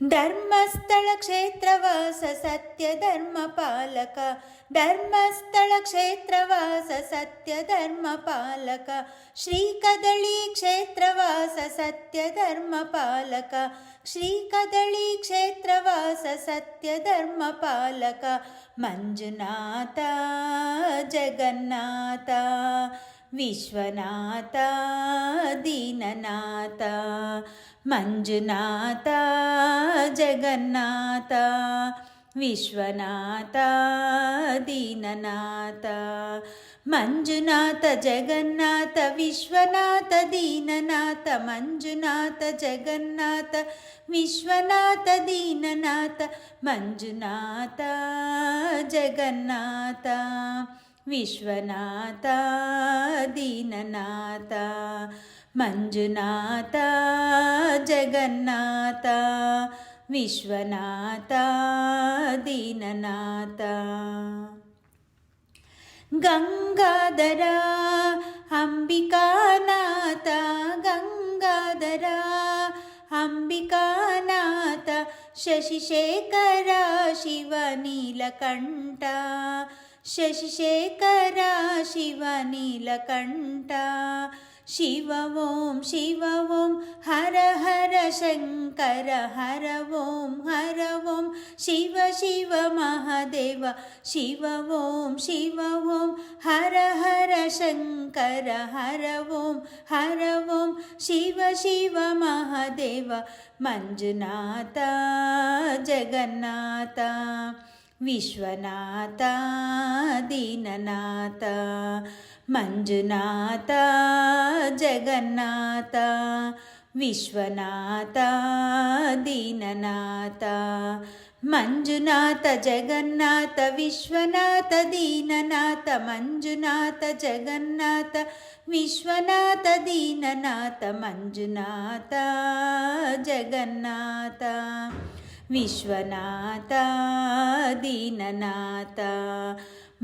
ಧರ್ಮಸ್ಥಳಕ್ಷೇತ್ರವಾಸ ಸತ್ಯ ಧರ್ಮ ಪಾಲಕ ಧರ್ಮಸ್ಥಳಕ್ಷೇತ್ರವಾಸ ಸತ್ಯ ಧರ್ಮ ಪಾಲಕ ಶ್ರೀಕದಳಿ ಕ್ಷೇತ್ರವಾಸ ಸತ್ಯ ಧರ್ಮ ಪಾಲಕ ಶ್ರೀಕದಳಿ ಕ್ಷೇತ್ರವಾಸ ಸತ್ಯ ಧರ್ಮ ಪಾಲಕ ಮಂಜುನಾಥ ಜಗನ್ನಾಥ విశ్వనాథ దీననాథ మంజునాథ జగన్నాథ విశ్వనాథ దీననాథ మంజునాథ జగన్నాథ విశ్వనాథ దీననాథ మంజునాథ జగన్నాథ విశ్వనాథ దీననాథ మంజునాథ జగన్నాథ విశ్వనాథ దీననాథ మంజునాథ జగన్నాథ విశ్వనాథ దీననాథ గంగాధర శశిశేఖర శివనీలకంఠ శశిశేఖర శివనీలకంఠ शिव ॐ शिव ॐ हर हर शङ्कर हर ॐ हर ॐ शिव शिव महादेव शिव ॐ शिव ॐ हर हर शङ्कर हर ॐ हर ॐ शिव शिव महादेव मञ्जुनाथ जगन्नाथ। ವಿಶ್ವನಾಥ ದೀನನಾಥ ಮಂಜುನಾಥ ಜಗನ್ನಾಥ ವಿಶ್ವನಾಥ ದೀನನಾಥ ಮಂಜುನಾಥ ಜಗನ್ನಾಥ ವಿಶ್ವನಾಥ ದೀನನಾಥ ಮಂಜುನಾಥ ಜಗನ್ನಾಥ ವಿಶ್ವನಾಥ ದೀನನಾಥ ಮಂಜುನಾಥ ಜಗನ್ನಾಥ विश्वनाथ दीननाथ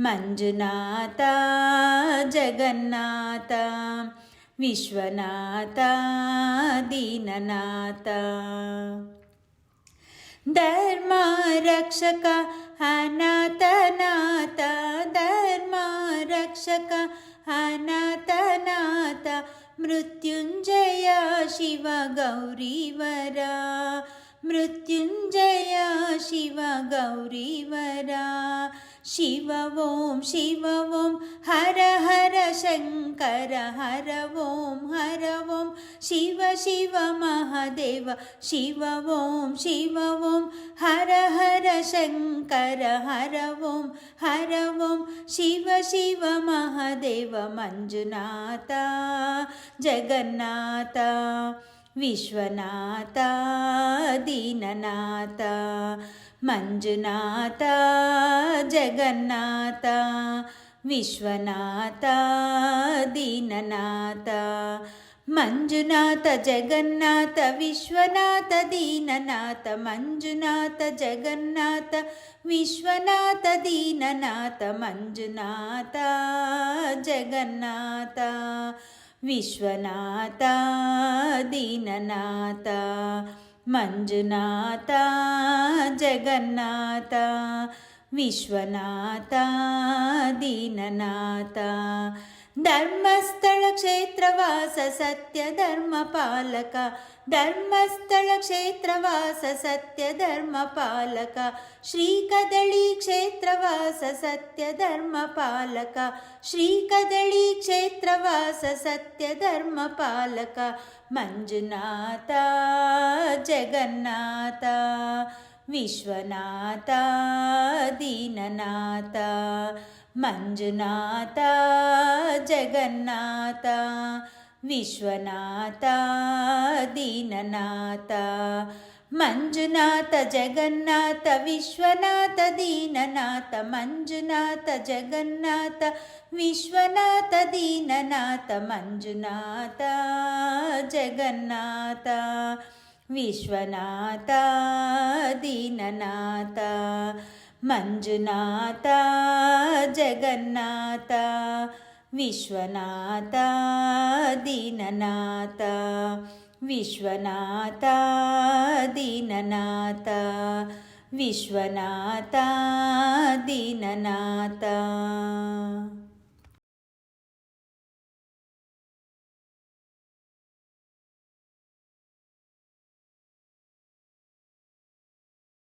मञ्जुनाथ जगन्नाथं विश्वनाथ दिननाथ धर्म रक्षक हनातनाथ धर्मरक्षक हनतनाथ मृत्युञ्जय शिवगौरीवरा मृत्यु गौरीवरा। शिव ॐ शिव ॐ हर हर शङ्कर हर ॐ हर ॐ शिव शिव महादेव शिव ॐ शिव ॐ हर हर शङ्कर हर ॐ हर ॐ शिव शिव महादेव मञ्जुनाथ जगन्नाथ विश्वनाथ दीननाथ। मञ्जुनाथ जगन्नाथ विश्वनाथ दीननाथ। मञ्जुनाथ जगन्नाथ विश्वनाथ दीननाथ। मञ्जुनाथ जगन्नाथ विश्वनाथ दीननाथ। मञ्जुनाथ जगन्नाथ विश्वनाथ दीननाथ। मञ्जुनाथ जगन्नाथ विश्वनाथ दीननाथ धर्मस्थलक्षेत्रवास सत्यधर्मपालक धर्मस्थलक्षेत्रवास सत्यधर्मपालक श्रीकदळीक्षेत्रवास सत्यधर्मपालक श्रीकदळीक्षेत्रवास सत्यधर्मपालक मञ्जुनाथ जगन्नाथ विश्वनाथ दीननाथ। मञ्जुनाथ जगन्नाथ विश्वनाथ दीननाथ मञ्जुनाथ जगन्नाथ विश्वनाथ दीननाथ मञ्जुनाथ जगन्नाथ विश्वनाथ दीननाथ मञ्जुनाथ जगन्नाथ विश्वनाथ दीननाथ ಮಂಜುನಾಥ ಜಗನ್ನಾಥ ವಿಶ್ವನಾಥ ದೀನನಾಥ ಮಂಜುನಾಥ ಜಗನ್ನಾಥ ವಿಶ್ವನಾಥ ದೀನನಾಥ ಮಂಜುನಾಥ ಜಗನ್ನಾಥ ವಿಶ್ವನಾಥ ದೀನನಾಥ